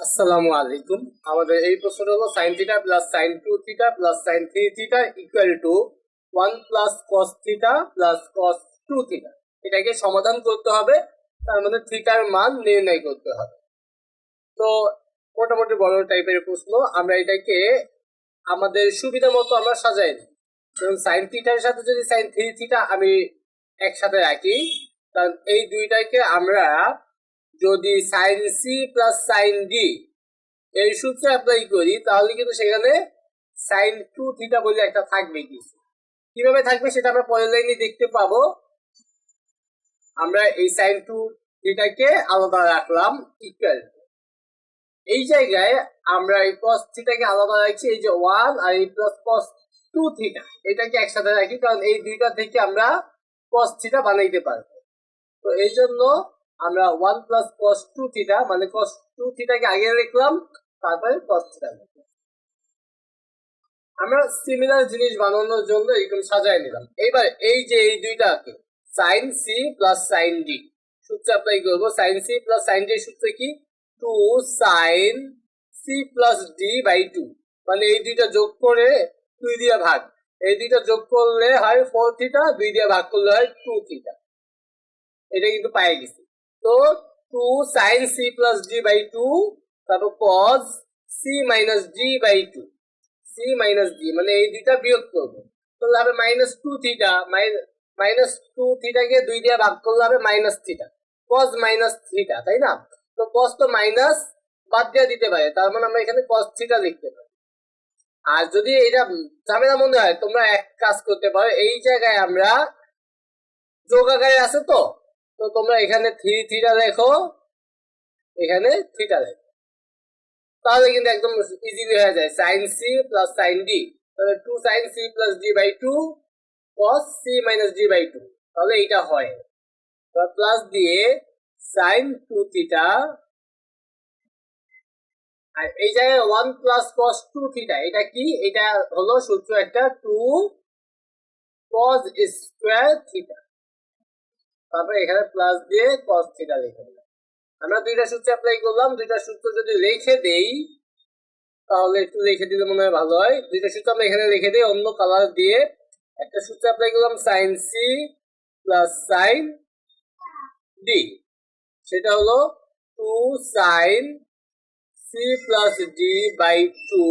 আসসালামু আলাইকুম। আমাদের এই প্রশ্নটা হলো sine theta plus sine two theta plus sine three theta equal to one plus cos theta plus cos two theta এটাকে সমাধান করতে হবে, তার মধ্যে থিটার মান নির্ণয় করতে হবে। তো মোটামুটি বড় টাইপের প্রশ্ন, আমরা এটাকে আমাদের সুবিধা মতো আমরা সাজাই নিই। যেমন সাইন থিটার সাথে যদি সাইন থ্রি থিটা আমি একসাথে রাখি কারণ এই দুইটাকে আমরা যদি sine C plus sine D এই সূত্রে অ্যাপ্লাই করি, তাহলে কিন্তু সেখানে সাইন টু থিটা বলে একটা থাকবে কিছু কীভাবে থাকবে সেটা আমরা পরের লাইনে দেখতে পাবো। আমরা এই সাইন টু থিটাকে আলাদা রাখলাম ইকুয়াল এই জায়গায় আমরা এই cos থিটাকে আলাদা রাখছি, এই যে ওয়ান আর এই প্লাস cos টু থিটা এটাকে একসাথে রাখি, কারণ এই দুইটা থেকে আমরা cos থিটা বানাইতে পারব। তো এই জন্য আমরা one plus cos two theta মানে cos টু থিটাকে আগে লিখলাম, তারপরে cos থিটা আমরা সিমিলার জিনিস বানানোর জন্য এরকম সাজায় নিলাম। এইবার এই যে এই দুইটাকে sine C plus sine D সূত্র অ্যাপ্লাই করব। Sine C plus sine D সূত্র কি? Two sine C plus D by two মানে এই দুইটা যোগ করে দুই দিয়ে ভাগ। এই দুইটা যোগ করলে হয় ফোর থিটা দুই দিয়ে ভাগ করলে হয় টু থিটা এটা কিন্তু পাই গেছি। তো two sine C plus D by two তারপর cos C minus D by two C minus D মানে এই দুইটা বিয়োগ করব। তাহলে হবে minus two theta minus two থিটাকে দুই দিয়ে ভাগ করলে হবে minus theta cos minus theta তাই না? তো কজ তো মাইনাস বাদ দিয়ে দিতে পারে, তার মানে আমরা এখানে কজ থিটা লিখতে পারি। আর যদি এটা ঝামেলা মনে হয়, তোমরা এক কাজ করতে পারো, এই জায়গায় আমরা যোগ আকারে আছে তো? তো তোমরা এখানে থ্রি থিটা দেখো এখানে থ্রিটা লেখো তাহলে কিন্তু একদম ইজিলি হয়ে যায়। Sine C plus sine D তাহলে two sine C plus D by two cos C minus D by two তাহলে এইটা হয়। প্লাস দিয়ে সাইন টু থিটা আর এই জায়গায় one plus cos two theta এটা কি? এটা হলো সূত্র একটা টু কস স্কোয়ার থিটা তারপরে এখানে প্লাস দিয়ে কস থিটা লিখে দিলাম। আমরা দুইটা সূত্র অ্যাপ্লাই করলাম, দুইটা সূত্র যদি লিখে দেই, তাহলে একটু লিখে দিলে মনে হয় ভালো হয়। দুইটা সূত্র আমরা এখানে লিখে দিই, অন্য কালার দিয়ে। একটা সূত্র অ্যাপ্লাই করলাম sine C plus sine D সেটা হলো two sine C plus D by two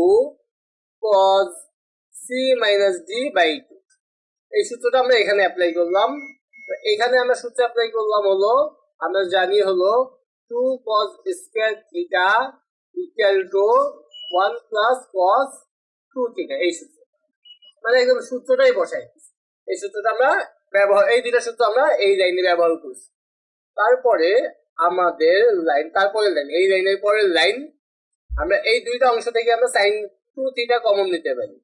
cos C minus D by two এই সূত্রটা আমরা এখানে অ্যাপ্লাই করলাম। এখানে আমরা সূত্র অ্যাপ্লাই করলাম হলো, আমরা জানি হলো two cos square theta equal to one plus cos two theta এই সূত্র। মানে একদম সূত্রটাই বসাই। এই সূত্রটা আমরা ব্যবহার, এই দুটা সূত্র আমরা এই লাইনে ব্যবহার করছি। তারপরে আমাদের লাইন তারপরের লাইন এই লাইনের পরের লাইন আমরা এই দুইটা অংশ থেকে আমরা সাইন টু থিটা কমন নিতে পারি।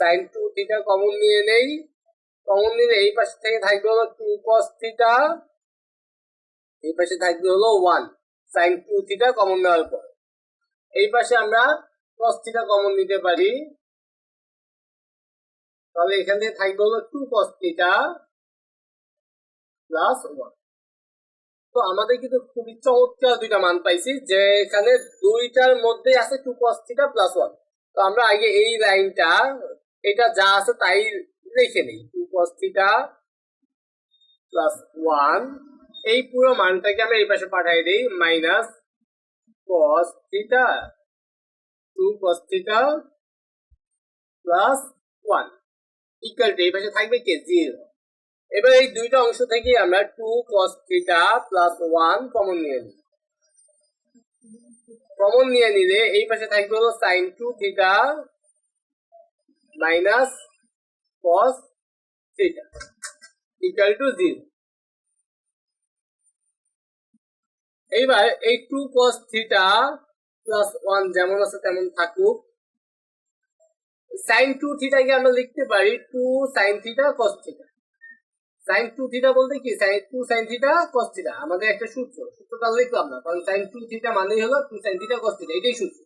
সাইন টু থিটা কমন নিয়ে নেই কমন এই পাশে থেকে থাকবে হলো টু কস থিটা এই পাশে থাকবে হলো one sine two theta common নেওয়ার পর। এই পাশে আমরা কস থিটা কমন নিতে পারি। তাহলে এখান থেকে থাকবে হলো two cos theta plus one তো আমাদের কিন্তু খুবই চমৎকার দুইটা মান পাইছি, যে এখানে দুইটার মধ্যে আছে two cos theta plus one তো আমরা আগে এই লাইনটা এটা যা আছে তাই রেখে নেই। Two cos theta plus one এই পুরো মানটাকে আমরা এই পাশে পাঠাই দিই minus cos theta two cos theta plus one equal to এই পাশে থাকবে কি? জিরো এবার এই দুইটা অংশ থেকে আমরা two cos theta plus one common নিয়ে নিই। কমন নিয়ে নিলে এই পাশে থাকবে হলো sine two theta minus cos theta equal to zero এইবার এই two cos theta plus one যেমন আছে তেমন থাকুক। সাইন টু থিটাকে আমরা লিখতে পারি two sine theta cos theta sine two theta বলতে কি? Sine two sine theta cos theta আমাদের একটা সূত্র। সূত্রটা লিখলাম না, কারণ সাইন টু থিটা মানেই হলো two sine theta cos theta এটাই সূত্র।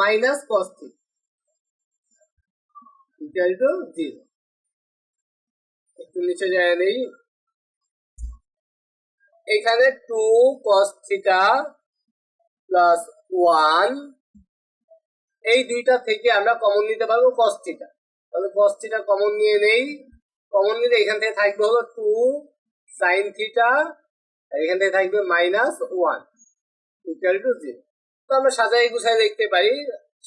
Minus cos theta equal to zero একটু নিচে যায় নেই। এখানে two cos theta plus one এই দুইটা থেকে আমরা কমন নিতে পারব cos থিটা তাহলে cos থিটা কমন নিয়ে নেই। কমন নিলে এখান থেকে থাকবে হলো টু সাইন থিটা এখান থেকে থাকবে minus one equal to zero তো আমরা সাজাই গুছাই দেখতে পারি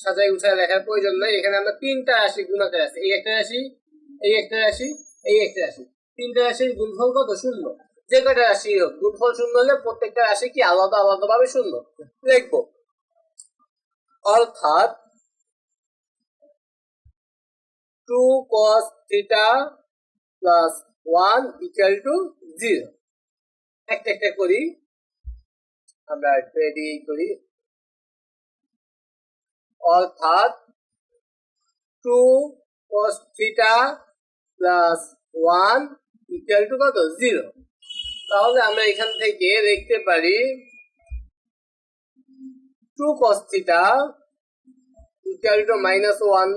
সাজাই গুছাই লেখার প্রয়োজন নাই। এখানে আমরা তিনটা রাশি গুণাতে রাশি এই একটা রাশি, এই একটা রাশি এই একটা রাশি। তিনটা রাশির গুণফল কত? শূন্য। যে কটা রাশি হোক গুণফল শূন্য হলে প্রত্যেকটা রাশি কি আলাদা আলাদা ভাবে শূন্য? লিখব। অর্থাৎ two cos theta plus one equal to zero একটা একটা করি। আমরা এদিকে করি। অর্থাৎ two cos theta plus one equal to কত? জিরো তাহলে আমরা এখান থেকে দেখতে পারি two cos theta equal to minus one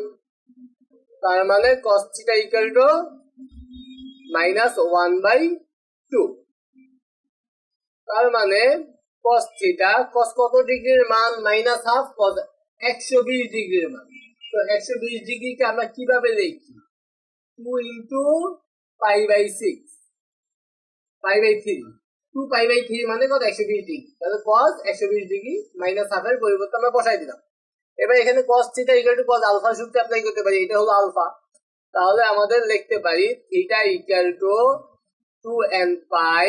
তার মানে cos theta equal to minus one by two তার মানে কস থিটা কস কত ডিগ্রির মান? মাইনাস হাফ কস একশো বিশ ডিগ্রির মান। তো একশো বিশ ডিগ্রিকে আমরা কীভাবে লিখি two into pi by six pi by three two pi by three মানে কত? একশো বিশ ডিগ্রি তাহলে কস একশো বিশ ডিগ্রি মাইনাস হাফের পরিবর্তে আমরা বসাই দিলাম। এবার এখানে cos theta equal to cos alpha সূত্র অ্যাপ্লাই করতে পারি, এটা হলো আলফা তাহলে আমাদের লিখতে পারি theta equal to two n pi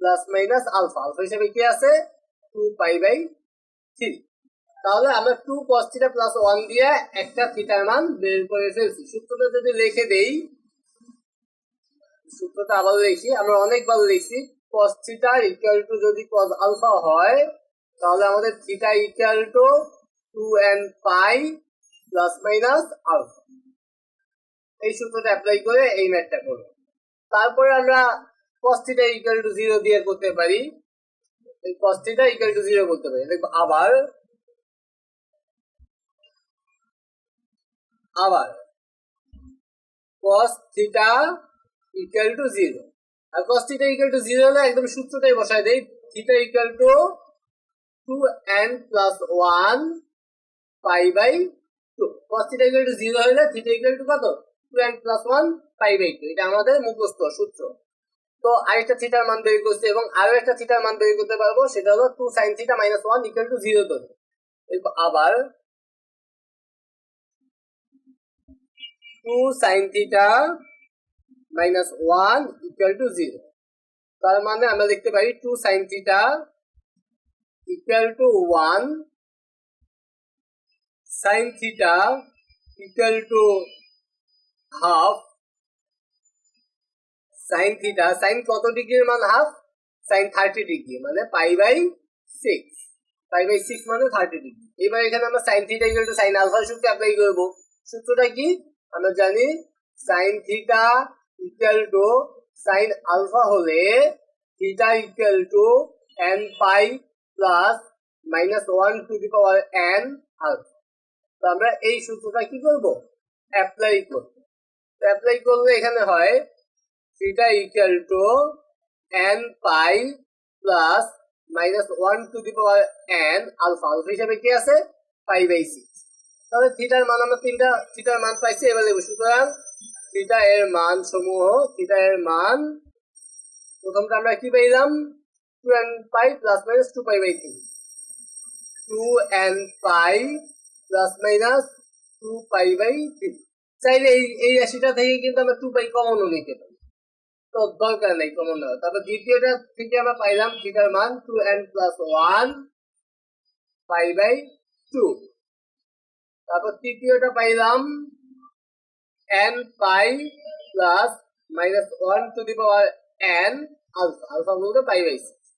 plus minus alpha alpha হিসাবে কি আছে? টু পাই বাই থ্রি তাহলে আমরা two cos theta plus one দিয়ে একটা থিটার মান বের করে ফেলছি। সূত্রটা যদি লিখে দেই সূত্রটা আবার লিখি আমরা অনেকবার লিখছি, cos থিটা ইকুয়াল টু যদি cos আলফা হয়, তাহলে আমাদের theta equal to two n pi plus minus এই সূত্রটা অ্যাপ্লাই করে এই ম্যাথটা করব। তারপরে আমরা cos theta equal to zero দিয়ে করতে পারি। এই cos theta equal to zero করতে পারি। দেখব আবার আবার cos theta equal to zero R cos theta equal to zero হলে একদম সূত্রটাই বসায় দেই। Theta equal to two n plus one pi by two cos theta equal to zero হলে থিটা ইকুয়াল টু কত? Two n plus one pi by two এটা আমাদের মুখস্থ সূত্র। তো আরেকটা থিটার মান বের করছি এবং আরও একটা থিটার মান বের করতে পারব। সেটা হলো two sine theta minus one equal to zero ধরে। আবার two sine theta minus one equal to zero তার মানে আমরা লিখতে পারি two sine theta equal to one sine theta equal to half sine theta sine কত ডিগ্রির মান হাফ সাইন থার্টি ডিগ্রি মানে pi by six pi by six মানে থার্টি ডিগ্রি। এবার এখানে আমরা sine theta equal to sine alpha সূত্র apply করব। সূত্রটা কি? আমরা জানি sine theta equal to sine alpha হলে theta equal to n pi plus minus one to the power n alpha তো আমরা এই সূত্রটা কি করব? অ্যাপ্লাই করব। অ্যাপ্লাই করলে এখানে হয় theta equal to n pi plus minus one to the power n alpha alpha হিসাবে কি আছে? পাই বাই সিক্স তাহলে থিটার মান আমরা তিনটা থিটার মান পাইছি, এবার সুতরাং থিটা এর মান সমূহ, থিটা এর মান, প্রথমটা আমরা কি পাইলাম? Two n pi plus minus two pi by three two n pi plus minus two pi by three চাইলে এই এই রাশিটা থেকে কিন্তু আমরা টু পাই কমনও নিতে পারি। তো দরকার নেই কমন নেওয়া তারপর দ্বিতীয়টা থেকে আমরা পাইলাম থিটার মান two n plus one pi by two তারপর তৃতীয়টা পাইলাম n pi plus minus one to the power n alpha alpha বলতে পাই বাই সিক্স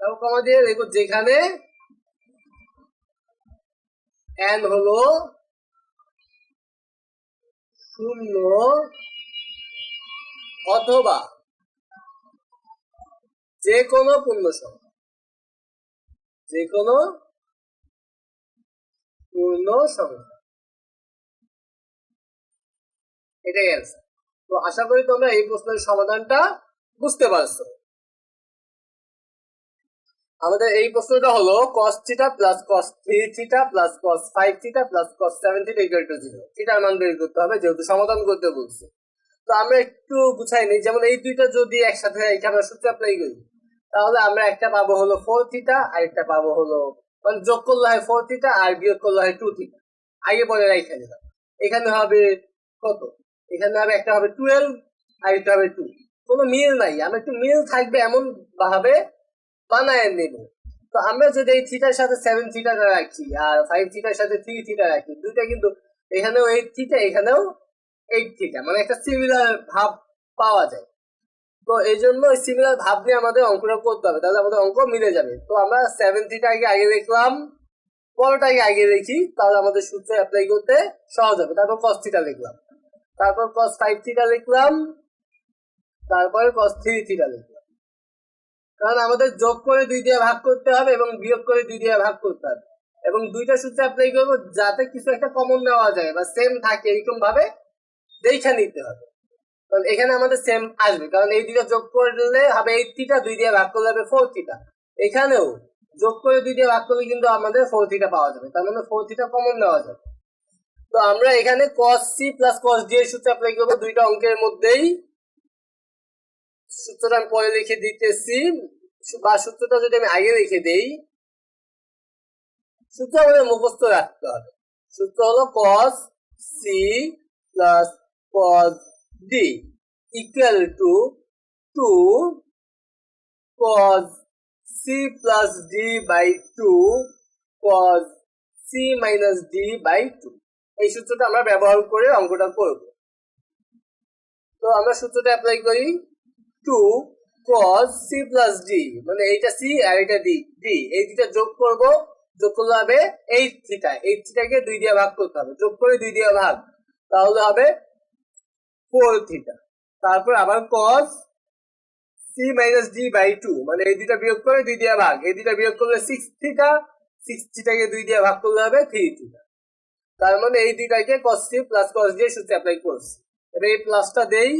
তারপর কমা দিয়ে দেখো যেখানে n হলো শূন্য অথবা যে কোনো পূর্ণ সংখ্যা যে কোনো পূর্ণ সংখ্যা এটাই অ্যান্সার তো আশা করি তোমরা এই প্রশ্নের সমাধানটা বুঝতে পারছ। আমাদের এই প্রশ্নটা হলো cos theta plus cos three theta plus cos five theta plus cos seven theta equal to zero থিটার মান বের করতে হবে, যেহেতু সমাধান করতে বলছে। তো আমরা একটু গুছাই নিই, যেমন এই দুইটা যদি একসাথে এখানে সূত্র অ্যাপ্লাই করি, তাহলে আমরা একটা পাবো হলো ফোর থিটা আর একটা পাবো হলো মানে যোগ করলে হয় ফোর থিটা আর বিয়োগ করলে হয় টু থিটা আগে রাইখা দিলাম এখানে হবে কত? এখানে হবে একটা হবে টুয়েলভ আর একটা হবে টু কোনো মিল নাই। আমরা একটু মিল থাকবে এমন ভাবে বানায় নেব। তো আমরা যদি এই থিটার সাথে সেভেন থিটাটা রাখি, আর ফাইভ থিটার সাথে থ্রি থিটা রাখি, দুইটা কিন্তু এখানেও এইট থিটা এখানেও এইট থিটা মানে একটা সিমিলার ভাব পাওয়া যায়। তো এই জন্য সিমিলার ভাব নিয়ে আমাদের অঙ্কটা করতে হবে, তাহলে আমাদের অঙ্ক মিলে যাবে। তো আমরা সেভেন থিটা আগে দেখলাম, পরোটাকে আগে দেখি, তাহলে আমাদের সূত্রে অ্যাপ্লাই করতে সহজ হবে। তারপর কস থিটা লিখলাম। তারপর কস ফাইভ থিটা লিখলাম, তারপরে কস থ্রি থিটা লিখলাম। কারণ আমাদের যোগ করে দুই দিয়ে ভাগ করতে হবে এবং বিয়োগ করে দুই দিয়ে ভাগ করতে হবে। এবং দুইটা সূত্র অ্যাপ্লাই করব যাতে কিছু একটা কমন নেওয়া যায় বা সেম থাকে এরকম ভাবে দেখে নিতে হবে। কারণ এখানে আমাদের সেম আসবে, কারণ এই দুইটা যোগ করলে হবে এইট থিটা দুই দিয়ে ভাগ করলে হবে ফোর থিটা এখানেও যোগ করে দুই দিয়ে ভাগ করলে কিন্তু আমাদের ফোর থিটা পাওয়া যাবে, তার মানে ফোর থিটা কমন নেওয়া যাবে। তো আমরা এখানে cos C plus cos D এর সূত্র অ্যাপ্লাই করব। দুইটা অঙ্কের মধ্যেই। সূত্রটা আমি পরে লিখে দিতেছি। বা সূত্রটা যদি আমি আগে লিখে দেই, সূত্র আমাদের মুখস্থ রাখতে হবে। সূত্র হলো cos C plus cos D equal to two cos C plus D by two cos C minus D by two এই সূত্রটা আমরা ব্যবহার করে অঙ্কটা করব। তো আমরা সূত্রটা অ্যাপ্লাই করি two cos C plus D মানে এইটা সি আর এটা ডি ডি এই দুইটা যোগ করব, যোগ করলে হবে এইট থিটা এইট থিটাকে দুই দিয়ে ভাগ করতে হবে। যোগ করে দুই দিয়ে ভাগ, তাহলে হবে ফোর থিটা তারপর আবার cos C minus D by two মানে এই দুইটা বিয়োগ করে দুই দিয়ে ভাগ। এই দুইটা বিয়োগ করলে সিক্স থিটা সিক্স থিটাকে দুই দিয়ে ভাগ করলে হবে থ্রি থিটা তার মানে এই দুইটাকে cos C plus cos D সূত্রে অ্যাপ্লাই করছি। এবার এই প্লাসটা দেই,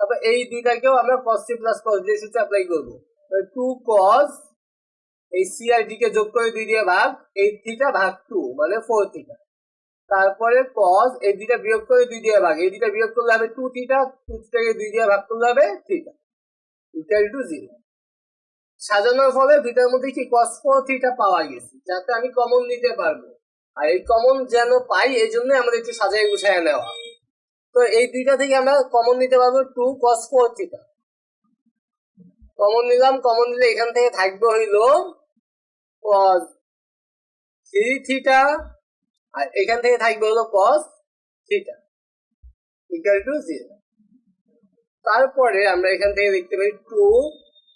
তারপর এই দুইটাকেও আমরা cos C plus cos D সূত্রে অ্যাপ্লাই করব। টু cos, এই সি আর ডি কে যোগ করে দুই দিয়ে ভাগ এইট থিটা ভাগ টু মানে ফোর থিটা তারপরে cos, এই দুইটা বিয়োগ করে দুই দিয়ে ভাগ, এই দুইটা বিয়োগ করলে হবে টু থিটা টু থিটাকে দুই দিয়ে ভাগ করলে হবে থিটা ইকুয়াল টু জিরো সাজানোর ফলে দুইটার মধ্যে কি cos ফোর থিটা পাওয়া গেছে, যাতে আমি কমন নিতে পারব। আর এই কমন যেন পাই এই জন্য আমাদের একটু সাজাই গুছায় নেওয়া। তো এই দুইটা থেকে আমরা কমন নিতে পারব two cos four theta common নিলাম কমন নিলে এখান থেকে থাকবে হইল কস থ্রি থিটা আর এখান থেকে থাকবে হলো cos theta equal to zero তারপরে আমরা এখান থেকে দেখতে পাই টু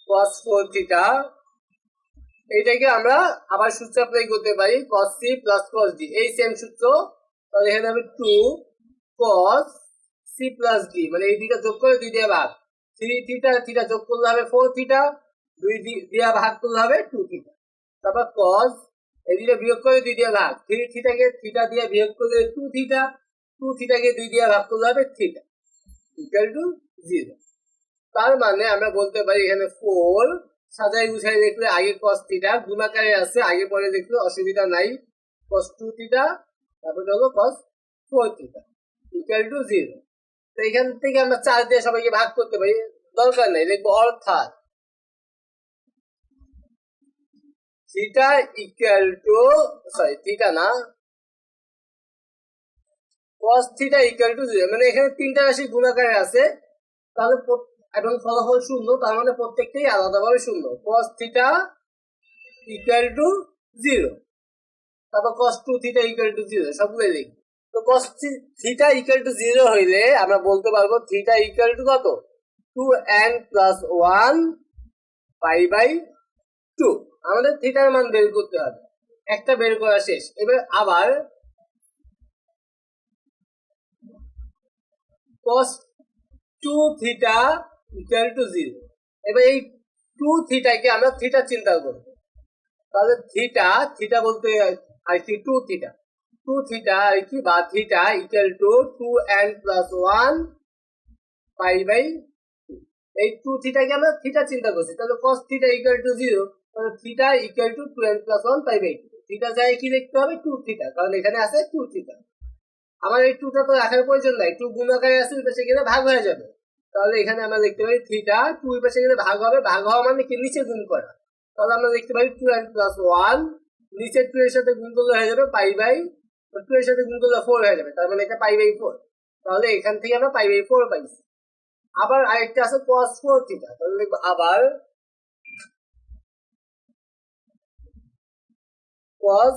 cos ফোর থিটা এইটাকে আমরা আবার সূত্র অ্যাপ্লাই করতে পারি cos C plus cos D এই সেম সূত্র, তাহলে এখানে হবে two cos C plus D মানে এই দুইটা যোগ করে দুই দিয়ে ভাগ। থ্রি থিটা থিটা যোগ করলে হবে ফোর থিটা দুই দিয়া ভাগ করলে হবে টু থিটা তারপর cos, এই দুইটা বিয়োগ করে দুই দিয়ে ভাগ। থ্রি থিটাকে থিটা দিয়ে বিয়োগ করলে টু থিটা টু থিটাকে দুই দিয়ে ভাগ করলে হবে থিটা ইকুয়াল টু জিরো তার মানে আমরা বলতে পারি এখানে ফোর সাজাই গুছাই দেখলে আগে cos থিটা গুণাকারে আছে, আগে পরে দেখলে অসুবিধা নাই। cos টু থিটা তারপরে হলো cos four theta equal to zero তো এখান থেকে আমরা চার দিয়ে সবাইকে ভাগ করতে পারি, দরকার নেই লিখব অর্থাৎ theta equal to sorry theta না, cos theta equal to zero মানে এখানে তিনটা রাশি গুণাকারে আছে, তাহলে এবং ফলাফল শূন্য, তার মানে প্রত্যেকটাই আলাদাভাবে শূন্য। cos theta equal to zero তারপর cos two theta equal to zero সবগুলোই লিখব তো cos theta equal to zero হইলে আমরা বলতে পারব থিটা ইকুয়াল টু কত? Two n plus one pi by two আমাদের থিটার মান বের করতে হবে। একটা বের করা শেষ। এবার আবার cos two theta equal to zero এবার এই টু থিটাকে আমরা থিটা চিন্তা করব। তাহলে থিটা থিটা বলতে আর কি টু থিটা টু থিটা আর কি? বা theta equal to two n plus one pi by এই টু থিটাকে আমরা থিটা চিন্তা করছি। তাহলে cos theta equal to zero তাহলে theta equal to two n plus one pi by two theta যায় কি লিখতে হবে? টু থিটা কারণ এখানে আছে টু থিটা আমার এই টুটা তো রাখার প্রয়োজন নাই। টু গুণ আকারে আছে ওই পাশে গেলে ভাগ হয়ে যাবে। তাহলে এখানে আমরা লিখতে পারি থিটা টু ওই পাশে গেলে ভাগ হবে, ভাগ হওয়া মানে কি? নিচে গুণ করা। তাহলে আমরা লিখতে পারি টু এন প্লাস ওয়ান নিচের টু এর সাথে গুণ করলে হয়ে যাবে পাই বাই টু এর সাথে গুণ করলে ফোর হয়ে যাবে, তার মানে এটা পাই বাই ফোর তাহলে এখান থেকে আমরা পাই বাই ফোর পাইছি। আবার আরেকটা আছে cos ফোর থিটা তাহলে লিখব আবার cos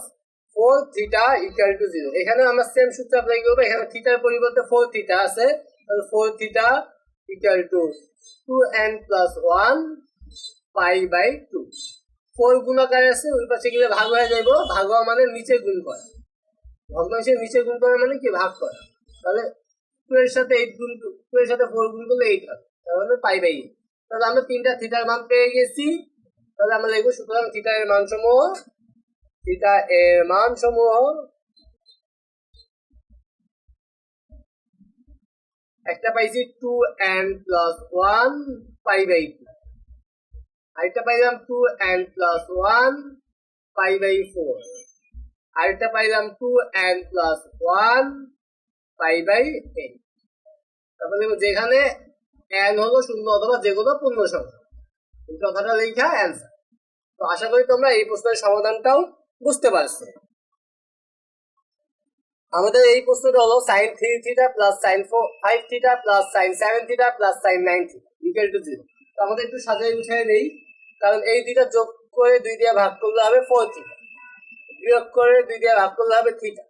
four theta equal to zero এখানে আমরা সেম সূত্র অ্যাপ্লাই করব, এখানে থিটার পরিবর্তে ফোর থিটা আছে, তাহলে four theta to two n plus one pi by two four গুণাকার আছে, ওই পাশে গেলে ভাগ হয়ে যাইব। ভাগ হওয়া মানে নিচে গুণ করা। ভগ্নাংশের নিচে গুণ করা মানে কি? ভাগ করা। তাহলে টু এর সাথে এইট গুণ টু এর সাথে ফোর গুণ করলে এইট হবে। তাহলে পাই বাই। তাহলে আমরা তিনটা থিটার মান পেয়ে গেছি। তাহলে আমরা লিখব সুতরাং থিটা এর মান সমূহ থিটা এর মান সমূহ একটা পাইছি two n plus one pi by two আরেকটা পাইলাম two n plus one pi by four আরেকটা পাইলাম two n plus one pi by eight তারপরে যেখানে এন হলো শূন্য অথবা যেগুলো পূর্ণ সংখ্যা। এই কথাটা লেখা অ্যান্সার তো আশা করি তোমরা এই প্রশ্নের সমাধানটাও বুঝতে পারছ। আমাদের এই প্রশ্নটা হলো sine three theta plus sine four five theta plus sine seven theta plus sine nine theta equal to zero তো আমাদের একটু সাজাই উঠাই নেই, কারণ এই দুইটা যোগ করে দুই দিয়ে ভাগ করলে হবে ফোর থিটা বিয়োগ করে দুই দিয়ে ভাগ করলে হবে থিটা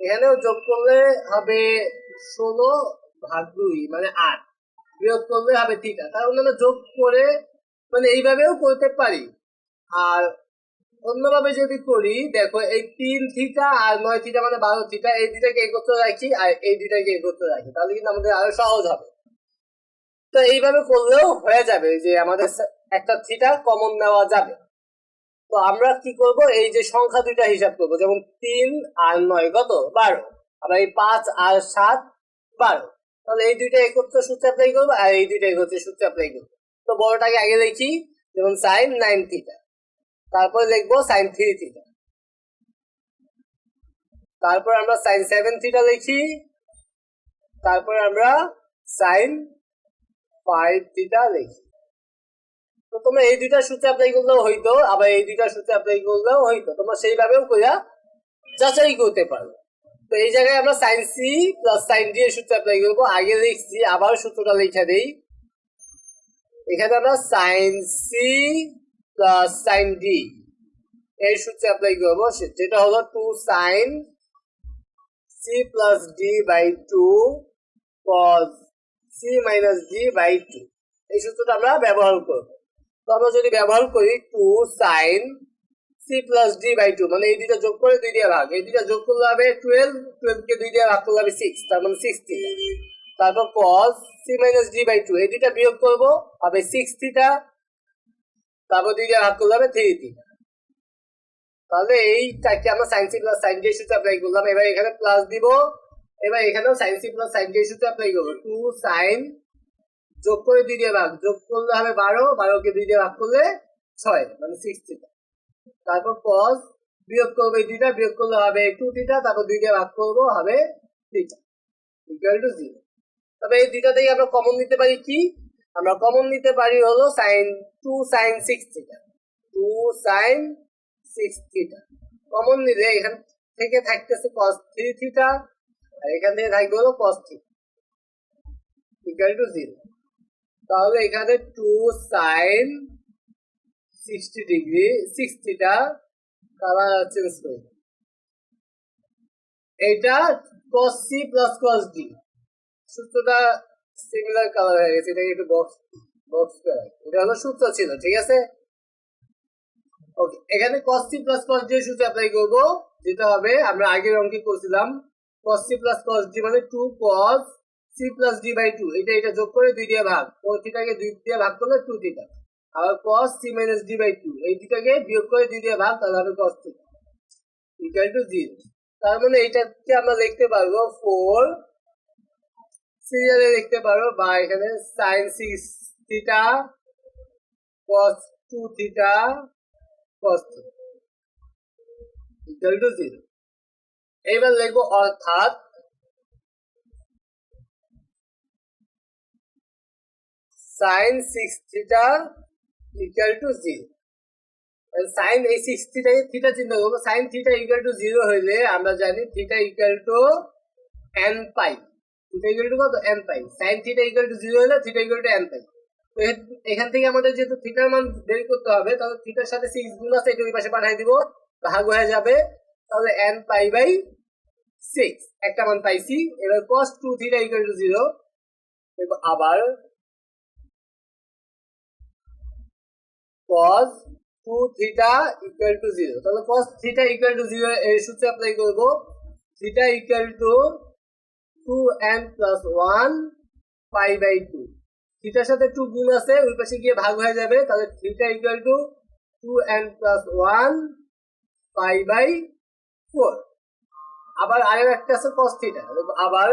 এখানেও যোগ করলে হবে ষোলো ভাগ দুই মানে আট, বিয়োগ করলে হবে থিটা মানে আমরা যোগ করে মানে এইভাবেও করতে পারি। আর অন্যভাবে যদি করি, দেখো এই তিন থিটা আর নয় থিটা মানে বারো থিটা, এই দুটাকে একত্র রাখি আর এই দুটাকে একত্র রাখি, তাহলে কিন্তু আমাদের আরও সহজ হবে। তো এইভাবে করলেও হয়ে যাবে যে আমাদের একটা থিটা কমন নেওয়া যাবে। তো আমরা কি করব? এই যে সংখ্যা দুইটা হিসাব করব, যেমন তিন আর নয় কত? বারো। আবার এই পাঁচ আর সাত, বারো। তাহলে এই দুইটা একত্র সূত্র অ্যাপ্লাই করব আর এই দুইটা একত্রে সূত্র অ্যাপ্লাই করব। তো বড়টাকে আগে লিখি, যেমন সাইন নাইন থিটা তারপর লিখব সাইন থ্রি থিটা তারপর আমরা সাইন সেভেন থিটা লিখি। তারপর আমরা সাইন ফাইভ থিটা লিখি। তো তোমরা এই দুইটা সূত্র অ্যাপ্লাই করলেও হইতো, আবার এই দুইটা সূত্র অ্যাপ্লাই করলেও হইতো। তোমরা সেইভাবেও কইরা যাচাই করতে পারো। তো এই জায়গায় আমরা sine C plus sine D এর সূত্র অ্যাপ্লাই করব। আগে লিখছি, আবার সূত্রটা লিখে দেই। এখানে আমরা sine C plus sine D এই সূত্রে অ্যাপ্লাই করব যেটা হলো two sine C plus D by two cos C minus D by two এই সূত্রটা আমরা ব্যবহার করব। তো আমরা যদি ব্যবহার করি two sine C plus D by two মানে এই দুইটা যোগ করে দুই দিয়ে ভাগ। এই দুইটা যোগ করলে হবে টুয়েলভ টুয়েলভ কে দুই দিয়ে ভাগ করলে হবে সিক্স তার মানে সিক্স থিটা তারপর cos C minus D by two এই দুইটা বিয়োগ করব, হবে সিক্স তারপর দুই দিয়ে করলাম। এবার এখানে প্লাস দিব। এবার এখানেও সাইন সি প্লাস সাইন বারো। বারোকে দুই দিয়ে ভাগ করলে ছয় মানে সিক্স তারপর কস বিয়োগ করব দুইটা। বিয়োগ করলে হবে টু থিটা তারপর দুই দিয়ে ভাগ করব হবে থিটা ইকুয়াল তবে এই দুইটা থেকে আমরা কমন নিতে পারি কি? আমরা কমন নিতে পারি হলো sine two sine six theta two sine six theta common নিলে এখান থেকে থাকতেছে কস থ্রি থিটা আর এখান থেকে থাকবে হলো cos theta equal to zero তাহলে এখানে two sine sixty degree six theta colour change করে। এটা cos C plus cos D সূত্রটা সিমিলার কালার হয়ে গেছে, এটাকে একটু বক্স বক্স করে এটা হলো সূত্র ছিল, ঠিক আছে? ওকে এখানে cos c cos d সূত্র অ্যাপ্লাই করব, যেটা হবে, আমরা আগের অঙ্কে করছিলাম, cos c cos d মানে 2 cos c d বাই 2 এটা এটা যোগ করে দুই দিয়ে ভাগ। ও থিটাকে দুই দিয়ে ভাগ করলে 2 থিটা আবার cos c minus d by 2 এই দুটাকে বিয়োগ করে দুই দিয়ে ভাগ, তাহলে হবে cos থিটা ইকুয়াল টু 0 তার মানে এইটাকে আমরা লিখতে পারব 4 সিরিয়ালে দেখতে পারো, বা এখানে sine six theta cos 2 theta theta equal to 0 এইবার লিখব অর্থাৎ sin 6 theta equal to 0 sine এই সিক্স থিটা থিটা চিন্তা করব। Sine theta equal to zero হইলে আমরা জানি theta equal to n pi theta equal to কত? N pi sine theta equal to zero হলে theta equal to n pi এখান থেকে আমাদের যেহেতু থিটার মান বের করতে হবে, তাহলে থিটার সাথে সিক্স গুণ আছে, এটা ওই পাশে পাঠিয়ে দিব, ভাগ হয়ে যাবে, তাহলে এন পাই বাই সিক্স একটা মান পাইছি, এবার cos two theta equal to zero আবার cos 2 theta equal to 0 তাহলে cos theta equal to 0 এর সূত্রে অ্যাপ্লাই করব, theta equal to 2n plus 1 pi by 2 থিটার সাথে 2 গুণ আছে ওই পাশে গিয়ে ভাগ হয়ে যাবে তাহলে theta equal to 2n plus 1 pi by 4 আবার আরের একটা আছে cos theta আবার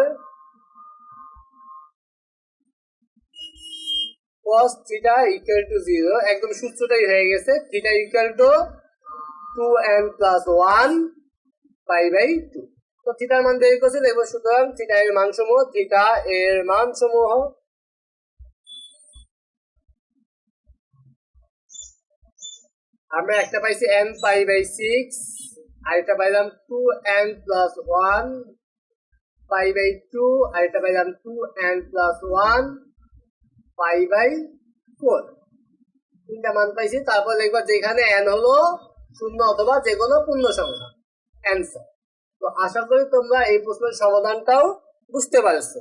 cos theta equal to 0 একদম সূত্রটাই হয়ে গেছে theta equal to 2n plus 1 pi by 2 তো থিটার মান বের করছে দেখব সুতরাং থিটা এর মান সমূহ থিটা এর মান সমূহ আমরা একটা পাইছি এন পাই বাই 6 আরেকটা পাইলাম 2n plus 1 পাই বাই 2 আরেকটা পাইলাম 2n plus 1 pi by four তিনটা মান পাইছি, তারপর লিখবা যেখানে এন হলো শূন্য অথবা যে কোনো পূর্ণ সংখ্যা অ্যান্সার তো আশা করি তোমরা এই প্রশ্নের সমাধানটাও বুঝতে পারছ।